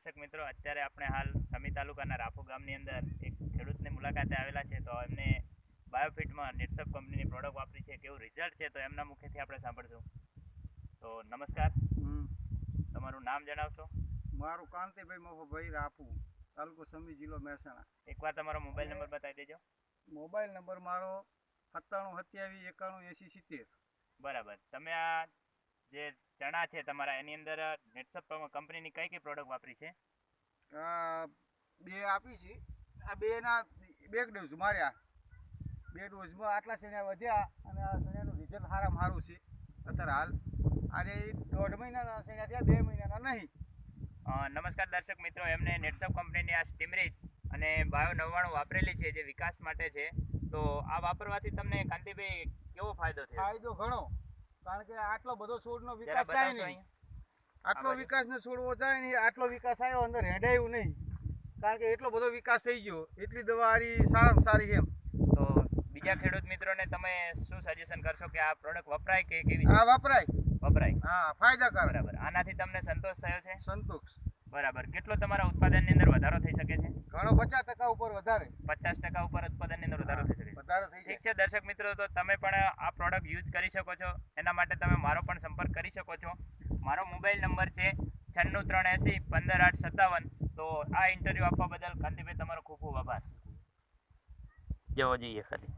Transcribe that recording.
દર્શક મિત્રો અત્યારે આપણે હાલ સમી તાલુકાના રાપુ ગામની અંદર એક ખેડૂતની મુલાકાતે આવેલા છે. તો એમને બાયોફિટમાં નેટસપ કંપનીની પ્રોડક્ટ વાપરી છે. કેવું રિઝલ્ટ છે તો એમના મુખેથી આપણે સાંભળશું. તો નમસ્કાર. તમારું નામ જણાવશો? મારું કાંતિભાઈ મોહભાઈ રાપુ તાલુકો સમી જિલ્લો મહેસાણા. એકવાર તમારો મોબાઈલ નંબર બતાવી દેજો. મોબાઈલ નંબર મારો સત્તાણું સત્યાવીસ એકાણું એંસી સિત્તેર. બરાબર. તમે આ જે ચણા છે તમારા એની અંદર નેટસપ કંપનીની કઈ કઈ પ્રોડક્ટ વાપરી છે? બે આપી છે. આ બેના બે ડોઝ માર્યા બે ડોઝમાં આટલા શેણા વધ્યા અને આ શેણાનું રિઝલ્ટ સારામાં સારું છે. અત્યારે હાલ આજે દોઢ મહિનાના સેણ્યા થયા બે મહિનાના નહીં. નમસ્કાર દર્શક મિત્રો એમને નેટસપ કંપનીની આ સ્ટીમરીચ અને બાયો નવ્વાણું વાપરેલી છે જે વિકાસ માટે છે. તો આ વાપરવાથી તમને કાંતિભાઈ કેવો ફાયદો થયો? ફાયદો ઘણો. કારણ કે આટલો બધો છોડનો વિકાસ થાય નહીં. આટલો વિકાસનો વિકાસ ને છોડવો થાય નહીં આટલો વિકાસ આવ્યો અંદર હેડાયું નહીં. કારણ કે એટલો બધો વિકાસ થઈ ગયો એટલી દવા સારામાં સારી એમ. તો બીજા ખેડૂત મિત્રોને તમે શું સજેશન કરશો કે આ પ્રોડક્ટ વપરાય કે કેવી આ વપરાય. વપરાય. હા ફાયદાકારક. બરાબર. આનાથી તમને સંતોષ થયો છે? સંતોષ. બરાબર. કેટલો તમારા ઉત્પાદનની અંદર વધારો થઈ શકે છે? ઘણો પચાસ ટકા ઉપર વધારે. પચાસ ટકા ઉપર ઉત્પાદનની અંદર વધારો થઈ શકે છે વધારે થઈ ઠીક છે, દર્શક મિત્રો, તો તમે પણ આ પ્રોડક્ટ યુઝ કરી શકો છો. એના માટે તમે મારો પણ સંપર્ક કરી શકો છો. મારો મોબાઈલ નંબર છે છન્નું ત્રણ એંસી પંદર આઠ સત્તાવન. તો આ ઇન્ટરવ્યૂ આપવા બદલ કાંતિભાઈ, તમારો ખૂબ ખૂબ આભાર. જવો જોઈએ ખાલી.